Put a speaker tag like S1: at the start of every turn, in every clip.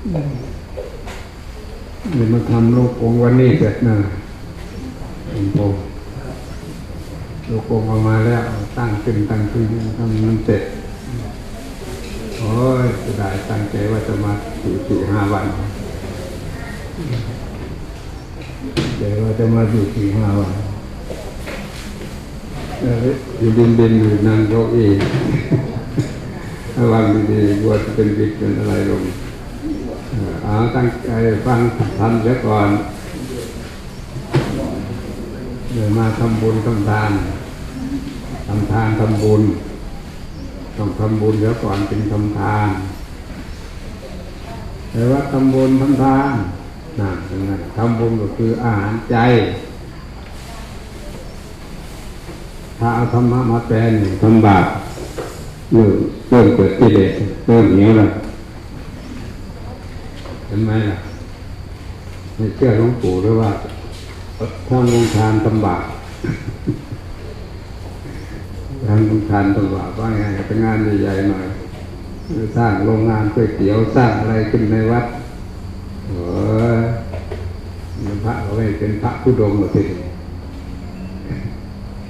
S1: เดี๋ยวมาทำลูกองวันนี้เสร็จนะลูกองค์ลูกองค์ออกมาแล้วตั้งขึ้นตั้งขึ้นทำมันเสร็จโอ้ยจะได้ตั้งใจว่าจะมาอยู่สี่ห้าวันใจว่าจะมาอยู่สี่ห้าวันอยู่บินบินอยู่นั่งเก้าอี้ระวังดีๆกลัวจะเป็นบิ๊กเป็นอะไรลง เอาตั้งใจฟังทำเสียก่อนเดี๋ยวมาทำบุญทำทานทำทานทำบุญ ต้องทำบุญเดี๋ยก่อนจึงทำทานแต่ว่าทำบุญทำทานนั่นทำบุญก็คืออาหารใจ ถ้าเอาธรรมะมาแปลนทำบาปเริ่มเริ่มเกิดกิเลสเริ่มเหนียวแล้ว ไหมล่ะไม่เชื่อหลวงปู่หรือว่าถ้าลงทานทำบาปทางสำคัญต้องว่าว่าไงเป็นงานใหญ่ๆหน่อยสร้างโรงงานก๋วยเตี๋ยวสร้างอะไรขึ้นในวัดเออพระเขาเป็นพระผู้ดงหรอกที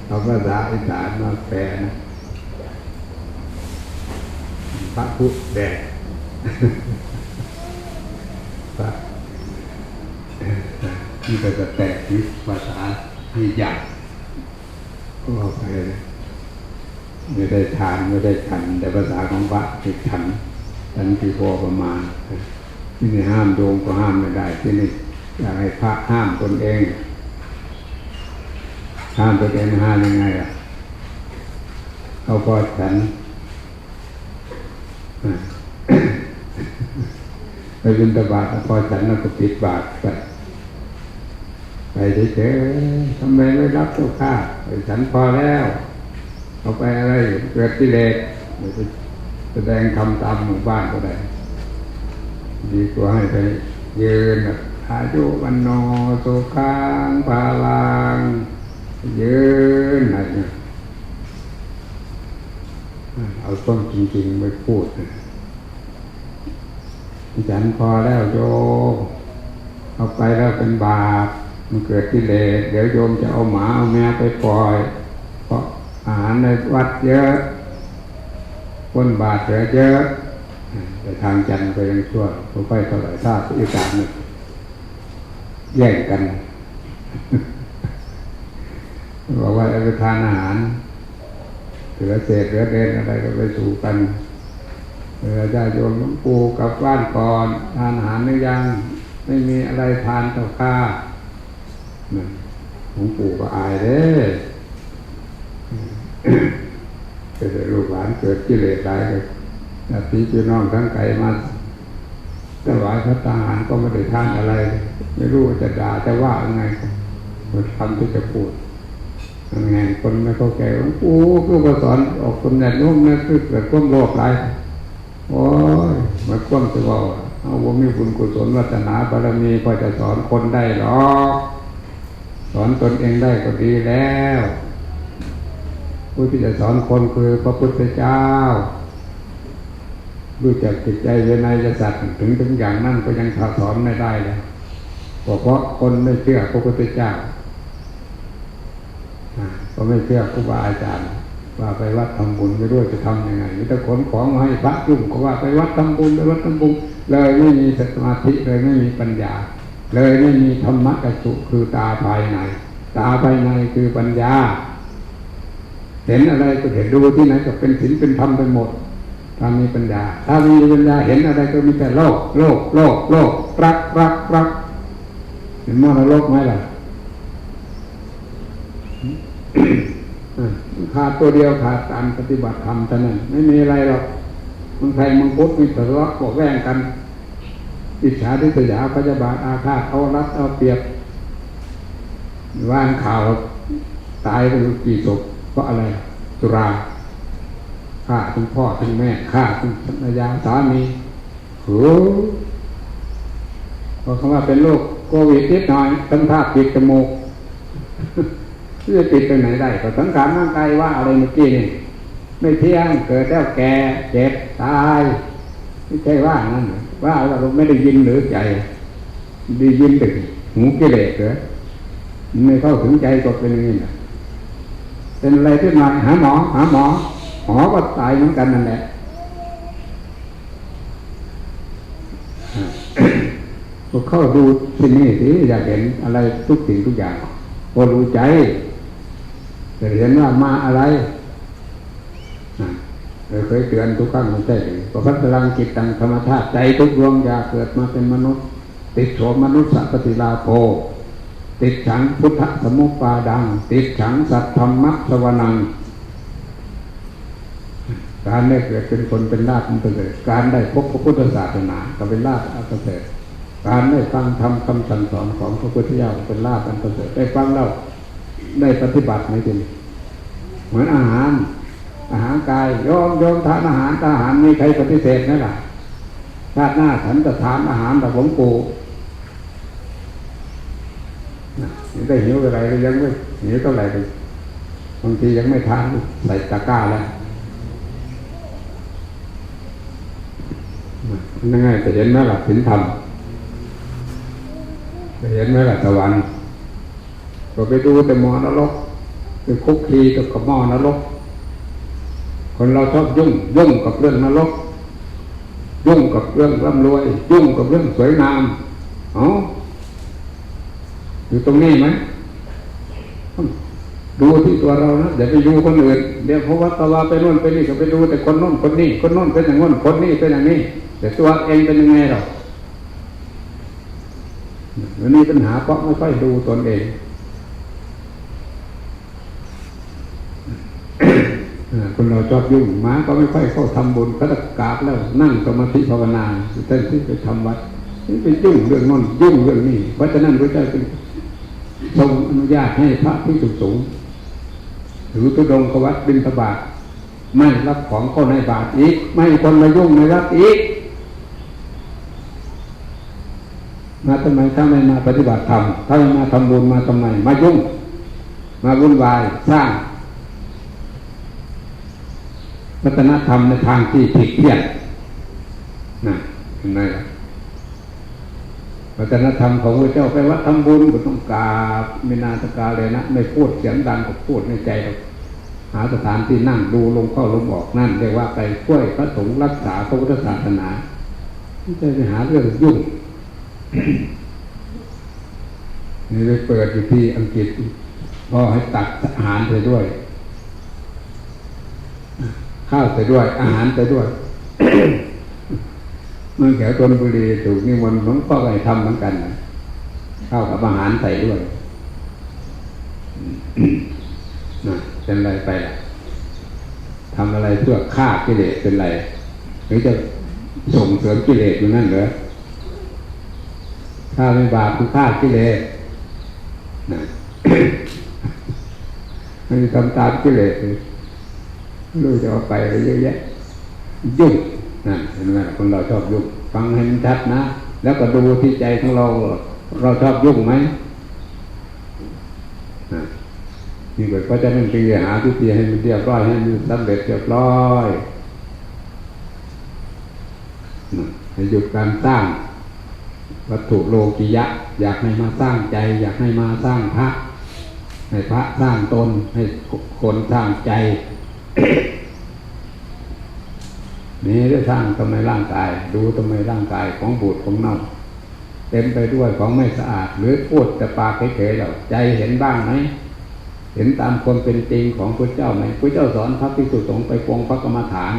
S1: เขาภาษาอีสานมาแปลนะพระผู้แดด พระนี่ก็จะแตกที่ภาษาที่หยาบก็ออกไปเลยไม่ได้ทานไม่ได้ฉัน แต่ภาษาของพระคือฉันฉันคือพอประมาณที่นี่ห้ามโยมก็ห้ามไม่ได้ ที่นี่อยากให้พระห้ามตนเอง ห้ามตนเองห้ามยังไงอะเอาพอฉัน ไปบินตบาทพอฉันแล้วก็ปิดบาทไป ไปเฉยๆทำไมไม่รับเจ้าข้าไปฉันพอแล้ว เอาไปอะไรเกิดกิเลสไปแสดงคำตามหมู่บ้านก็ได้ดีกว่าให้ไปยืนแบบอายุวันโนสุขังพาลังยืนอะไรเนี่ยเอาต้นจริงๆไปพูดนะ ฉันพอแล้วโยมเอาไปแล้วเป็นบาปมันเกิดกิเลสเดี๋ยวโยมจะเอาหมาเอาแมวไปปล่อย เพราะอาหารในวัดเยอะคนบาทเหลือเยอะแต่ทางจันทร์ก็ยังชั่วพอไปเท่าไหร่ทราบอีกการหนึ่งแย่งกันบอกว่าอาไปทานอาหารเหลือเศษเหลือเดนอะไรก็ไปสู่กัน เหลือญาติโยมหลวงปู่กลับบ้านก่อน ทานอาหารหรือยัง ไม่มีอะไรทานต่อข้าหลวงปู่ก็อายเด้เกิดลูกหลานเกิดกิเลสตายเลยญาติพี่น้องทั้งไกลมาถวายพระทหารก็ไม่ได้ทานอะไร ไม่รู้จะด่าจะว่ายังไงหมดคำที่จะพูดแง่คนไม่เข้าใจว่าโอ้คือมาสอนออกคนแน่นุ่มนั่นคือเกิดความโลภไร โอ้ยมันความจะว่าเอาว่ามีบุญกุศลวัฒนาบารมีพอจะสอนคนได้หรอสอนตนเองได้ก็ดีแล้วผู้ที่จะสอนคนคือพระพุทธเจ้ารู้จักจิตใจเวไนยสัตว์ถึงถึงอย่างนั้นก็ยังสอนไม่ได้เลยเพราะคนไม่เชื่อพระพุทธเจ้าก็ไม่เชื่อครูบาอาจารย์ ว่าไปวัดทำบุญไม่รู้จะทำยังไงมีแต่ขนของมาให้พระจุ่มก็ว่าไปวัดทำบุญไปวัดทำบุญเลยไม่มีสมาธิเลยไม่มีปัญญา เลยไม่มีธรรมะกสุคือตาภายใน ตาภายในคือปัญญา เห็นอะไรก็เห็นดูที่ไหนก็เป็นศีลเป็นธรรมไปหมดถ้ามีปัญญา ถ้ามีปัญญาเห็นอะไรก็มีแต่โลก โลก โลก โลก รักรักรักเห็นมรรคโลกไหมล่ะ ขาดตัวเดียวขาดการปฏิบัติธรรมเท่านั้นไม่มีอะไรหรอกมึงไทยมึงพุทธมีทะเลาะบอกแว่งกัน อิจฉาทิษยาพยาบาทอาฆาตเอารัดเอาเปรียบว่านข่าวตายไปกี่ศพเพราะอะไรสุราฆ่าทั้งพ่อทั้งแม่ฆ่าทั้งภรรยาสามีโหพอคำว่าเป็นโรคโควิดนิดหน่อยตั้งท่าปิดจมูก จะปิดไปไหนได้ก็สังขารร่างกายว่าอะไรเมื่อกี้นี่ไม่เที่ยงเกิดแล้วแก่เจ็บตายไม่ใช่ว่างั้นว่าเราไม่ได้ยินหรือใจได้ยินแต่หูกิเลสเหรอไม่เข้าถึงใจก็เป็นอย่างนี้เป็นอะไรขึ้นมาหาหมอ หาหมอหมอก็ตายเหมือนกันนั่นแหละก็เข้าดูที่นี่สิอยากเห็นอะไรทุกสิ่งทุกอย่างพอรู้ใจ จะเห็นว่ามาอะไรเราเคยเตือนทุกครั้งมันใช่เลยพระพัฒลังจิตตังธรรมชาติใจทุกดวงอยากเกิดมาเป็นมนุษย์ ติดโฉมมนุษย์สัพปฏิลาโภติดฉังพุทธสมุปาดัง ติดฉังสัตธรรมัสวนัง การได้เกิดเป็นคนเป็นลาภอันประเสริฐการได้พบพระพุทธศาสนาก็เป็นลาภอันประเสริฐการได้ฟังธรรมคำสั่งสอนของพระพุทธเจ้าเป็นลาภอันประเสริฐได้ฟังแล้ว ได้ปฏิบัติไหมทีนี้เหมือนอาหาร อาหารกายยอมยอมทานอาหารอาหารมีใครปฏิเสธไหมล่ะชาติหน้าฉันจะทานอาหารแบบหลวงปู่นี่ได้หิวอะไรก็ยังไม่หิวเท่าไหร่เลยบางทียังไม่ทานใส่ตะกร้าแล้วยังไงจะเห็นไหมล่ะสินธรรมจะเห็นไหมล่ะสวรรค์ ก็ไปดูแต่หมอนรกไปคุกคีกับหม้อนรก คนเราชอบยุ่งยุ่งกับเรื่องนรก ยุ่งกับเรื่องร่ำรวย ยุ่งกับเรื่องสวยงามอ๋ออยู่ตรงนี้ไหมดูที่ตัวเรานะเดี๋ยวไปดูคนอื่นเดี๋ยวเพราะว่าตะวาไปโน่นไปนี่ก็ไปดูแต่คนโน่นคนนี้คนโน่นเป็นอย่างโน่นคนนี้เป็นอย่างนี้ แต่ตัวเองเป็นยังไงหรอวันนี้ปัญหาเพราะไม่ค่อยดูตนเอง คนเราชอบยุ่งมาก็ไม่ค่อยเข้าทำบุญก็ตะกาบแล้วนั่งสมาธิภาวนาเต้นที่ไปทำวัดนี่ไปยุ่งเรื่องโน้นยุ่งเรื่องนี้เพราะฉะนั้นพระเจ้าจึงทรงอนุญาตให้พระที่สูงสูงหรือตุดงกวัดบินทบาทไม่รับของเข้าในบาทอีก ไม่คนมายุ่งไม่รับอีก มาทำไมถ้าไม่มาปฏิบัติธรรมถ้าไม่มาทำบุญมาทำไมมายุ่ง มาวุ่นวายสร้าง วัฒนธรรมในทางที่ผิดเพี้ยนนะเห็นไหมวัฒนธรรมของพระเจ้าไปวัดทำบุญก็ต้องกราบไม่นาตกาเลยนะไม่พูดเสียงดังก็พูดในใจเราหาสถานที่นั่งดูลงเข้าลงออกนั่นเรียกว่าไปช่วยพระสงฆ์รักษาพระพุทธศาสนาไม่ใช่ไปหาเรื่องยุ่งนี่ไปเปิดอยู่ที่อังกฤษก็ให้ตักอาหารไปด้วย ข้าวไปด้วย อาหารไปด้วยเมื่อแถวตนบุรีถูกนิมนต์หลวงพ่อไปทำเหมือนกันข้าวกับอาหารใส่ด้วยนะเป็นไรไปล่ะทำอะไรเพื่อฆ่ากิเลสเป็นไรหรือจะส่งเสริมกิเลสอยู่นั่นเหรอถ้าไม่บาปคือฆ่ากิเลสนะไม่ทำตามกิเลส รู้จะเอาไปอะไรเยอะแยะยุ่งนะเห็นไหมคนเราชอบยุ่งฟังให้มันชัดนะ แล้วก็ดูที่ใจของเรา เราชอบยุ่งไหมนี่เกิดก็จะนั่งตีหาวิธีให้มันเรียบร้อยให้มันสำเร็จเรียบร้อยให้หยุดการสร้าง วัตถุโลกิยะ อยากให้มาสร้างใจ อยากให้มาสร้างพระให้พระสร้างตนให้คนสร้างใจ นี่ได้สร้างทำไมร่างกาย ดูทำไมร่างกายของบูดของเน่าเต็มไปด้วยของไม่สะอาด หรือพูดแต่ปากเฉยๆแล้วใจเห็นบ้างไหมเห็นตามความเป็นจริงของพระเจ้าไหมพระเจ้าสอนพระภิกษุสงฆ์ไปปวงพระกรรมฐาน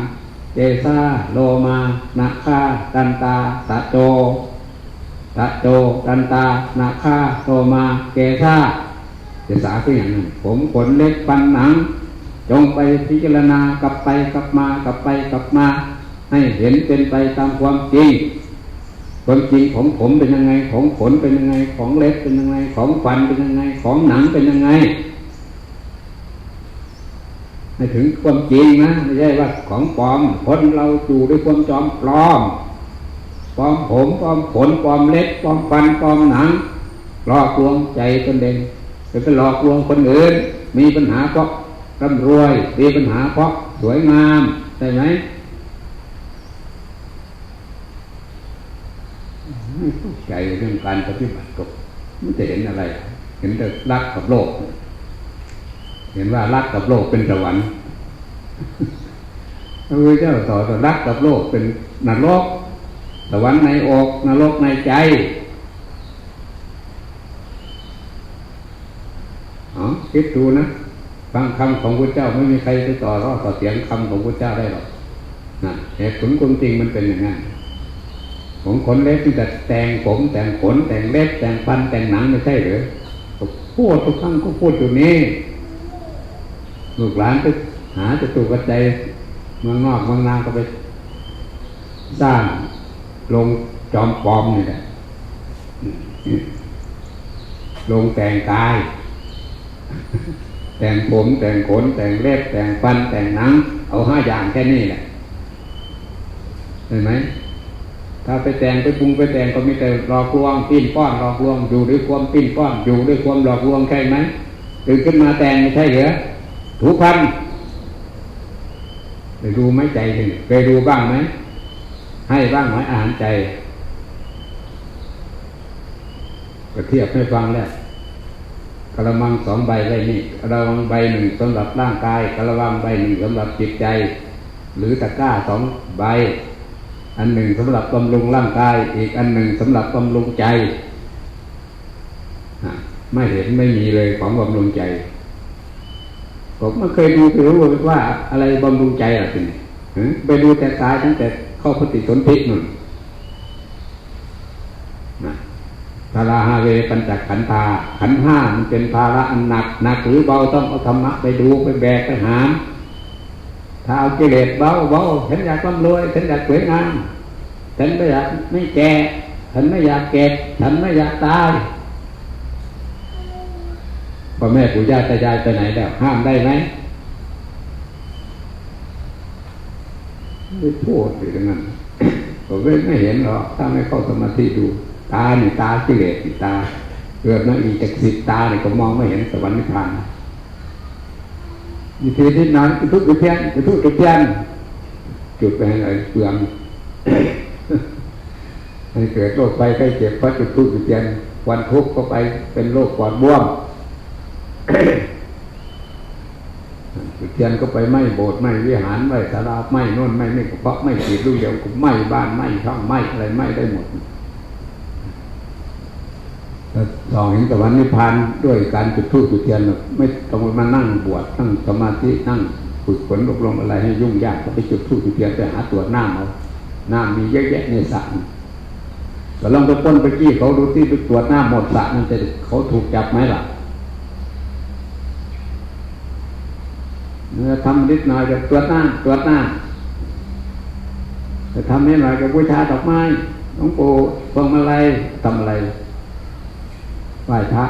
S1: เจซาโลมานาคาตันตาตะโจตะโจตันตานาคาโลมาเกซาเจสาคืออย่างนั้นผมขนเล็กปันหนัง จงไปพิจารณากลับไปกลับมากลับไปกลับมา ให้เห็นเป็นไปตามความจริงความจริงของผมเป็นยังไงของขนเป็นยังไงของเล็บเป็นยังไงของฟันเป็นยังไงของหนังเป็นยังไงให้ถึงความจริงนะไม่ใช่ว่าของปลอมคนเราอยู่ด้วยความจอมปลอมปลอมผมปลอมขนปลอมเล็บปลอมฟันปลอมหนังหลอกลวงใจตนเองไปหลอกลวงคนอื่น มีปัญหาเพราะ ร่ำรวยมีปัญหาเพราะสวยงามใช่ไหมไม่เข้าใจเรื่องการปฏิบัติก็ไม่จะเห็นอะไร เห็นแต่รักกับโลก เห็นว่ารักกับโลกเป็นสวรรค์พระพุทธเจ้าสอนว่ารักกับโลกเป็นนรกสวรรค์ในอกนรกในใจอ๋อคิดดูนะ ฟังคำของพระเจ้าไม่มีใครไปต่อรอดต่อเสียงคำของพระเจ้าได้หรอกนะเหตุผลความจริงมันเป็นอย่างนั้นผมขนเล็บที่แต่แต่งผมแต่งขนแต่งเล็บแต่งฟันแต่งหนังไม่ใช่หรือพูดทุกครั้งก็พูดอยู่นี้ลูกหลานไปหาจะตูกระใจยเมืองนอกเมืองนาก็ไปสร้างลงจอมปลอมนี่แหละลงแต่งกาย แต่งผมแต่งขนแต่งเล็บแต่งฟันแต่งหนัง เอาห้าอย่างแค่นี้แหละเห็นไหมถ้าไปแต่งไปปรุงไปแต่งก็มีแต่หลอกลวงปิ้นป้อนหลอกลวงอยู่ด้วยความปิ้นป้อนอยู่ด้วยความหลอกลวงใช่ไหมตื่นขึ้นมาแต่งไม่ใช่เหรอถูกพันไปดูไหมใจถึงไปดูบ้างไหมให้บ้างไหมอาหารใจก็เทียบให้ฟังแล้ว กระมังสองใบไว้นี่กระมังใบหนึ่งสำหรับร่างกายกระมังใบหนึ่งสำหรับจิตใจ หรือตะกร้าสองใบ อันหนึ่งสำหรับบำรุงร่างกาย อีกอันหนึ่งสำหรับบำรุงใจไม่เห็นไม่มีเลยของบำรุงใจผมไม่เคยดูไปรู้ว่าอะไรบำรุงใจหรอกนี่ไปดูแต่กายตั้งแต่ข้าปฏิสนธินุ่นนะ ภาราฮาเวปัญจขันธาขันห้ามันเป็นภาระอันหนักหนักหรือเบาต้องเอาธรรมะไปดูไปแบกไปหามถ้าเอากิเลสเบาเบาฉันอยากร่ำรวยฉันอยากสวยงามฉันไม่อยากไม่แก่ฉันไม่อยากเก็บฉันไม่อยากตายพ่อแม่ปู่ย่าตายายไปไหนแล้วห้ามได้ไหมไม่พูดอยู่ตรงนั้นผมไม่เห็นหรอกถ้าไม่เข้าสมาธิดู ตานี่ตากิเลสตา เกิดมาอีกจากสิบตาเนี่ยก็มองไม่เห็นสวรรค์นิพพานมีทีที่นอนจุดทุกจุเทียนจุดทุกจุดเทียนจุดไปให้อะไรเปลืองให้เกิดโรคไปใกล้เจ็บพระจุดทุกจุดเทียนวันทุกข์ก็ไปเป็นโรคปอดบวมจุดเทียนก็ไปไหม้โบสถ์ไหม้วิหารไหม้ศาลาไหม้น่นไหม้นี่ก็เพราะไหม้ขีดลูกเดียวก็ไหม้บ้านไหม้ช่องไหม้อะไรไหม้ได้หมด สองเห็นตะวันนิพพานด้วยการจุดธูปจุดเทียนไม่ต้องมานั่งบวชนั่งสมาธินั่งฝึกฝนอบรมอะไรให้ยุ่งยากก็ไปจุดธูปจุดเทียนไปหาตรวจน้ำเอาหน้ำมีเยอะแยะในสระก็ลองไปป้นไปกี้เขาดูที่ไปตรวจหน้ำหมดสระนั่นจะเขาถูกจับไหมล่ะเมื่อทำนิดหน่อยจะตรวจหน้ำตรวจหน้ำจะทำนิดหน่อยจะบูชาดอกไม้หลวงปู่พวงมาลัยทำอะไร ไหว้พระ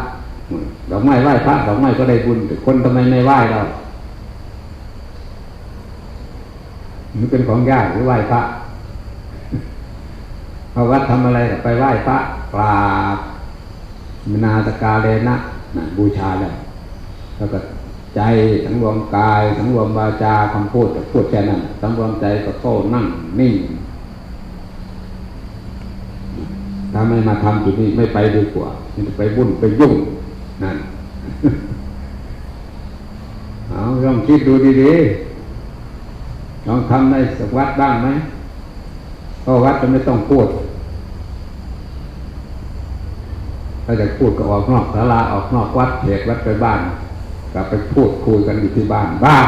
S1: ดอกไม้ไหว้พระดอกไม้ก็ได้บุญแต่คนทำไมไม่ไหว้เรามันเป็นของยากหรือไหว้พระพระวัดทำอะไรไปไหว้พระกราบมนาตกาเลนะนะบูชาแล้วแล้วก็ใจสังรวมกายสังรวมวาจาคำพูดแต่พูดแค่นั้นสังรวมใจก็เข้านั่งนิ่ง ถ้าไม่มาทำจุดนี้ไม่ไปดีกว่าจะไปวุ่นไปยุ่งนั่นเอาลองคิดดูดีๆลองทำในสักวัดบ้างไหมเพราะวัดจะไม่ต้องพูดถ้าจะพูดก็ออกนอกศาลาออกนอกวัดเขตวัดไปบ้านกลับไปพูดคุยกันอยู่ที่บ้านบ้าน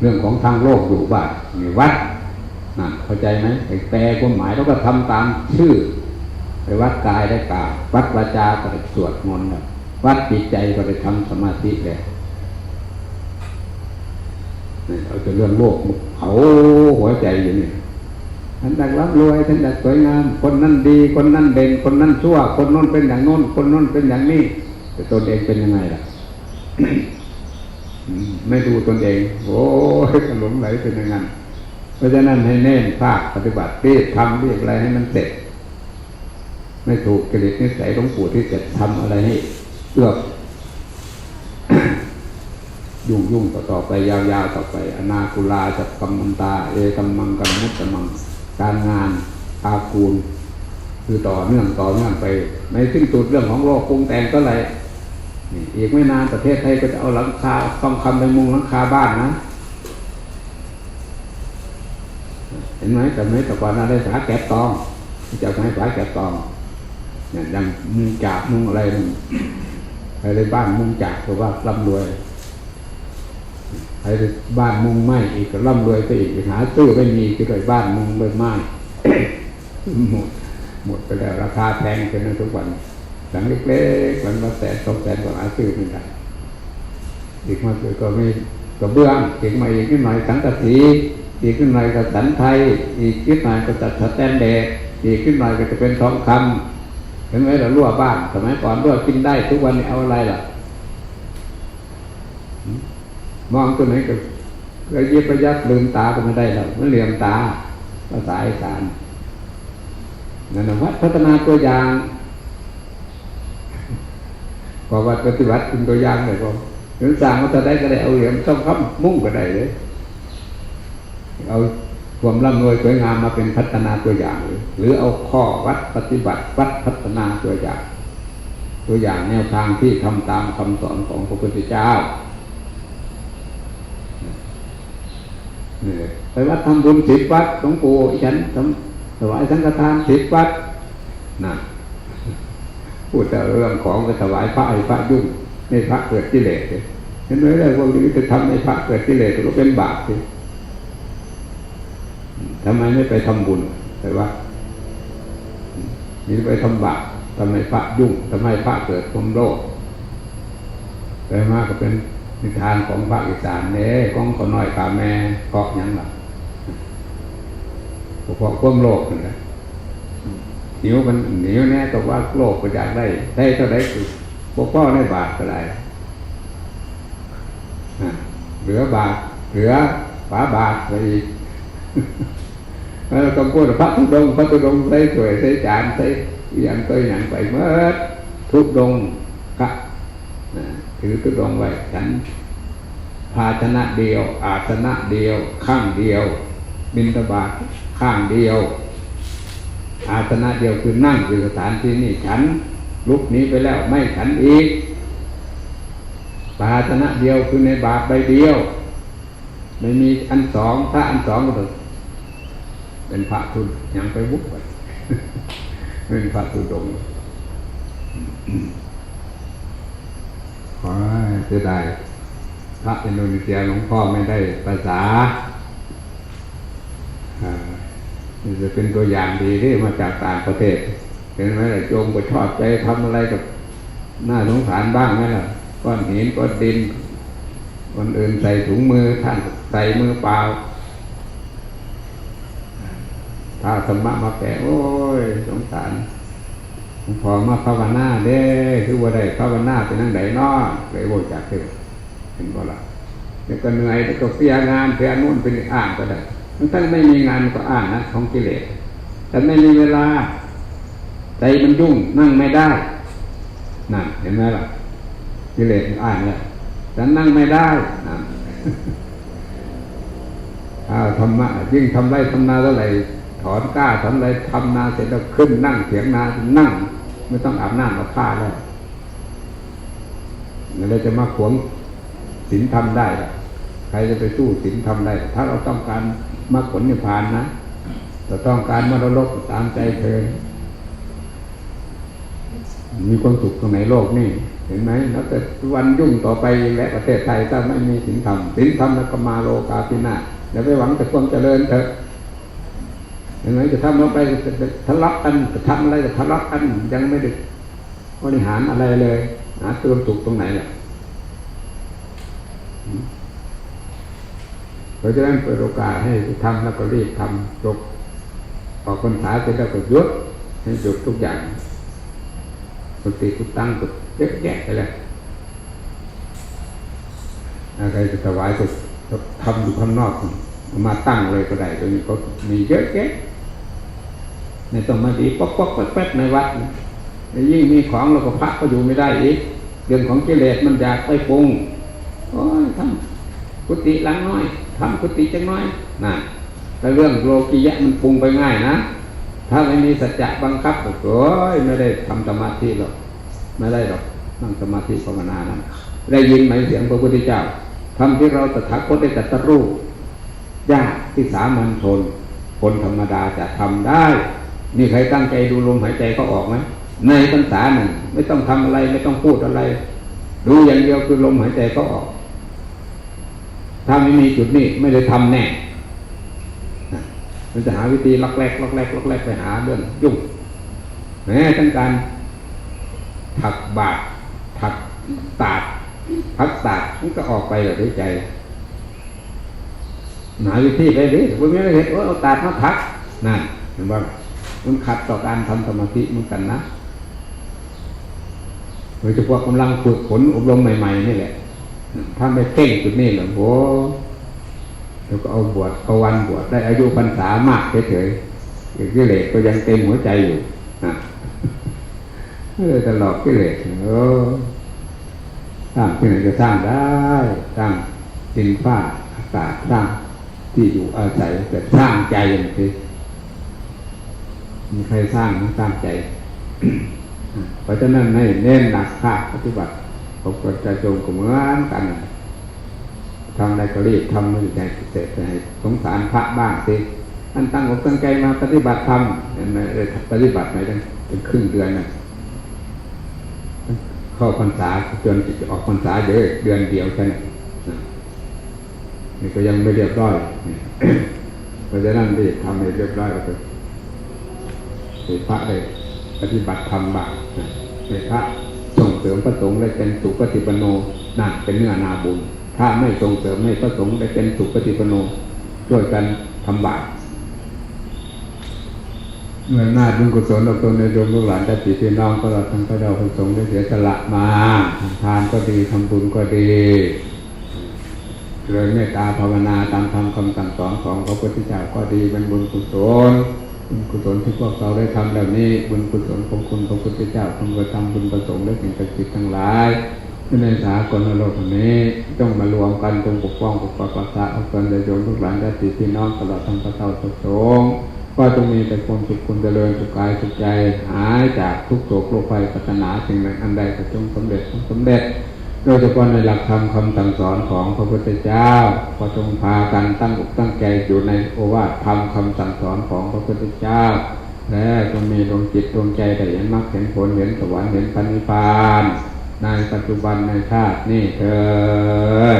S1: เรื่องของทางโลกอยู่บ้านอยู่วัด เข้าใจไหมแปลความหมายแล้วก็ทำตามชื่อไปวัดกายได้กล่าววัดวาจาก็ได้สวดมนต์วัดจิตใจก็ได้ทำสมาธิเลยเอาจะเรื่องโลกเขาหัวใจอยู่นี่ฉันอยากรับรวยฉันอยากสวยงาม คนนั้นดี คนนั้นเด่น คนนั้นชั่ว คนโน้นเป็นอย่างโน้น คนโน้นเป็นอย่างนี้แต่ตนเองเป็นยังไงล่ะไม่ดูตนเอง โอ้ยหลงไหลเป็นอย่างนั้น เพราะฉะนั้นให้เน้นภาคปฏิบัติรีบทำรีบอะไรให้มันเสร็จ ไม่ถูกกิเลสนิสัยหลวงปู่ที่จะทำอะไรให้เอื้อยุ่งยุ่งต่อไปยาวๆต่อไป อนาคุลาจักกัมมันตา เอกัมมังกัมมุตตมัง การงานอาคูณคือต่อเนื่องต่อเนื่องไป ในสิ้นสุดเรื่องของโลกปรุงแต่งก็เลยนี่อีกไม่นานประเทศไทยก็จะเอาหลังคาต้องคำไปมุงหลังคาบ้านนะ เห็นไหมแต่ไม่แต่ก่อนเราได้สาแกะตองจะให้สาแกะตองเนี่ยยังมุงจากมุงอะไรใครในบ้านมุงจากก็ว่าร่ำรวยใครในบ้านมุงไม้อีกก็ร่ำรวยไปอีกหาซื้อไม่มีก็เลยบ้านมุงใบไม้หมดหมดไปแล้วราคาแพงเป็นทุกวันหลังเล็กๆวันละแสนสองแสนก็หาซื้อไม่ได้อีกมากเลยก็ไม่กระเบื้องอีกมาอีกนิดหน่อยสังกะสี อีกขึ้นหน่อยก็สันไทย อีกนิดหน่อยก็จัดสแตนเดดอีกขึ้นหน่อยก็จะเป็นทองคำเห็นไหมเรารั่วบ้านสมัยก่อนรั่วกินได้ทุกวันนี้เอาอะไรล่ะ มองตัวไหนก็ก็ยิบระยัดลืมตาก็ไม่ได้แล้วมันเหลี่ยมตาภาษาอีสานนั่นนะวัดพัฒนาตัวอย่างพอวัดปฏิบัติเป็นตัวอย่างเลยก็ถึงสั่งว่าจะได้ก็ได้เอาเหลี่ยมต้องคำมุ่งก็ได้เลย เอาความร่ำรวยสวยงามมาเป็นพัฒนาตัวอย่างหรือหรือเอาข้อวัดปฏิบัติวัดพัฒนาตัวอย่าง ตัวอย่างแนวทางที่ทำตามคำสอนของพระพุทธเจ้านี่ไปวัดทำบุญสิบวัดหลวงปู่ฉันทำถวายสังฆทานสิบวัดนะพูดแต่เรื่องของไปถวายพระให้พระยุ่งให้พระเกิดกิเลสเลยเห็นไหมเลยพวกนี้จะทำให้พระเกิดกิเลสก็เป็นบาปสิ ทำไมไม่ไปทำบุญไปวัดนี่ไปทำบาปทำไมพระยุ่งทำไมพระเกิดความโลภแต่มากก็เป็นนิทานของภาคอีสานเนี่ยของคนน้อยกาแม่เกาะยังล่ะเพราะความโลภนั่นแหละหิวมันหิวแน่ก็ว่าโลภก็อยากได้ ได้เท่าไรคือพวกพ่อในบาทก็ได้อะเหลือบาทเหลือฝาบาทไปอีก แล้วก็พูดพระทุดงพระทุดงใส่ถ้วยใส่จานใส่อย่างตัวอย่างไปเมื่อทุดงก็นะถือทุดงไว้ฉันภาชนะเดียว อาสนะเดียว ข้างเดียวบินตบาทข้างเดียว อาสนะเดียวคือนั่งอยู่สถานที่นี่ฉันลุกหนี้ไปแล้วไม่ฉันอีกภาชนะเดียวคือในบาทใบเดียว ไม่มีอันสองถ้าอันสองก็ต้อง เป็นพระทุนยังไปวุบไปเป็นพระทุดงขอให้เสียดายพระอินโดนีเซียหลวงพ่อไม่ได้ภาษาจะเป็นตัวอย่างดีที่มาจากต่างประเทศเห็นไหมล่ะโยมก็ชอบใจทำอะไรกับหน้าสงสารบ้างไหมล่ะก้อนหินก้อนดินคนอื่นใส่ถุงมือท่านใส่มือเปล่า ถ้าธรรมะมาแปะโอ้ย สงสารพอมาภาวนาเด้คือว่าได้ภาวนาเป็นนั่งไหนนอเลยโวยจากเถอเห็นบ่ละเดี๋ยวก็เหนื่อยเดี๋ยวก็เสียงานเสียนู่นเป็นอ่านก็ได้ทั้งทั้งไม่มีงานก็อ่านนะของกิเลสแต่ไม่มีเวลาใจมันยุ่งนั่งไม่ได้นั่นเห็นไหมล่ะกิเลสอ่านแล้วแต่นั่งไม่ได้นั่นอ้าวธรรมะยิ่งทำไรทำนาเท่าไหร่ ถอนกล้าทำไรทำนาเสร็จแล้วขึ้นนั่งเถียงนานั่ง ไม่ต้องอาบน้ำอาผ้าแล้วเราจะมาขวงศีลธรรมได้ใครจะไปสู้ศีลธรรมได้ ถ้าเราต้องการมาผลนิพพานนะเราต้องการมรดกตามใจเธอ มีความสุขตรงไหนโลกนี่ เห็นไหมแล้วแต่วันยุ่งต่อไปและประเทศไทยถ้าไม่มีศีลธรรมศีลธรรมแล้วก็มาโลกาพินาศอย่าไปหวังแต่ความเจริญเถอะ ห็นไหมจะทำลงไปจะจะทะเลาะกันจะทำอะไรจะทะเลาะกันยังไม่ได้บริหารอะไรเลยหาติมสุขตรงไหนล่ะเพราะฉะนั้นเปิดโอกาสให้ทำแล้วก็รีบทำจบออกคนสาเสร็จแล้วก็ยุดให้หยุดทุกอย่างปกติกุตั้งกุเยอะแยะไปเลยอะไรจะถวายก็ก็ทำอยู่ข้างนอกมาตั้งเลยก็ได้ตรงนี้ก็มีเยอะแยะ ในต้องมาดีป๊อกป๊อกแป๊กแป๊กในวัดยิ่งมีของเราก็พระก็อยู่ไม่ได้อีกเรื่องของกิเลสมันอยากไปปรุงโอ้ยทำกุฏิหลังน้อยทำกุฏิจังน้อยน่ะแต่เรื่องโลกิยะมันปรุงไปง่ายนะ ถ้าไม่มีสัจจะบังคับโอ้ยไม่ได้ทำสมาธิหรอกไม่ได้หรอกนั่งสมาธิภาวนานั้นได้ยินไหมเสียงพระพุทธเจ้าทำที่เราตถาคตได้ตรัสรู้ยากที่สามัญชนคนธรรมดาจะทำได้ นี่ใครตั้งใจดูลมหายใจก็ออกไหมในพรรษาหนึ่งไม่ต้องทำอะไรไม่ต้องพูดอะไร ดูอย่างเดียวคือลมหายใจก็ออก ถ้าไม่มีจุดนี้ไม่ได้ทำแน่มันจะหาวิธีลักแรกลักแรกลักแรกไปหาเรื่องยุ่งแม้ทั้งการถักบาทถักตาดพักตาดมันก็ออกไปแบบด้วยใจหาวิธีไปดิวันนี้เห็นว่าเอาตาดมาทักนั่นเห็นว่า มันขัดต่อการทำสมาธิเหมือนกันนะโดยเฉพาะกำลังฝึกฝนอบรมใหม่ ๆ นี่แหละ ถ้าไม่เพ่งจุดนี้หรอกโอ้แล้วก็เอาบวชเอาวันบวชได้อายุพรรษามากเฉยๆกิเลสก็ยังเต็มหัวใจอยู่นะตลอดกิเลสเออสร้างที่ไหนจะสร้างได้สร้างดินฟ้าอากาศสร้างที่อยู่อาศัยแต่สร้างใจอย่างนี้ มีใครสร้างมันสร้างใจ เพราะฉะนั้นให้เน้นหนักภาคปฏิบัติผมก็จะจงก็เหมือนกันทำอะไรก็รีบทำไม่ใจเสร็จให้สงสารพระบ้างสิท่านตั้งอกตั้งใจมาปฏิบัติธรรมเห็นไหมปฏิบัติไหมตั้งเป็นครึ่งเดือนนะเข้าพรรษาจนจะออกพรรษาเยอะเดือนเดียวแค่นั้นนี่ก็ยังไม่เรียบร้อยเพราะฉะนั้นรีบทำให้เรียบร้อยแล้วก็พระได้ปฏิบัติธรรมบ้างให้พระส่งเสริมพระสงฆ์ได้เป็นสุปฏิปโนนั่นเป็นเนื้อนาบุญ ถ้าไม่ส่งเสริมให้พระสงฆ์ได้เป็นสุปฏิปโนช่วยกันทำบาปเมื่อหน้าบุญกุศลเราตนในดวงลูกหลานได้ปีพี่น้องก็เราทั้งพระเจ้าพระสงฆ์ได้เสียสละมาทำทานก็ดีทำบุญก็ดีเลยเมตตาภาวนาตามธรรมคำสั่งสอนของพระพุทธเจ้าก็ดีเป็นบุญกุศล บุญกุศลที่พวกเราได้ทำแล้วนี้บุญกุศลของคุณพระพุทธเจ้าคุณประทำบุญประสงค์และสิ่งศักดิ์สิทธิ์ทั้งหลายในสากลโลกนี้ต้องมารวมกันจงปกป้องปกปักรักษาเอาตนได้โยมทุกหลานได้ติพี่น้องตลอดทั้งพระเจ้าพระสงฆ์ก็จงมีแต่ความสุขคุณเจริญสุขกายสุขใจหายจากทุกโศกโรคภัยปัตนาสิ่งใดอันใดก็จงสำเร็จสำเร็จ โดยเฉพาะในหลักธรรมคำสั่งสอนของพระพุทธเจ้าก็จงพากันตั้งอกตั้งใจอยู่ในโอวาทธรรมคำสั่งสอนของพระพุทธเจ้าและจงมีดวงจิตดวงใจได้เห็นมรรคเห็นผลเห็นสวรรค์เห็นพันิพาน ในปัจจุบันในชาตินี้เธอ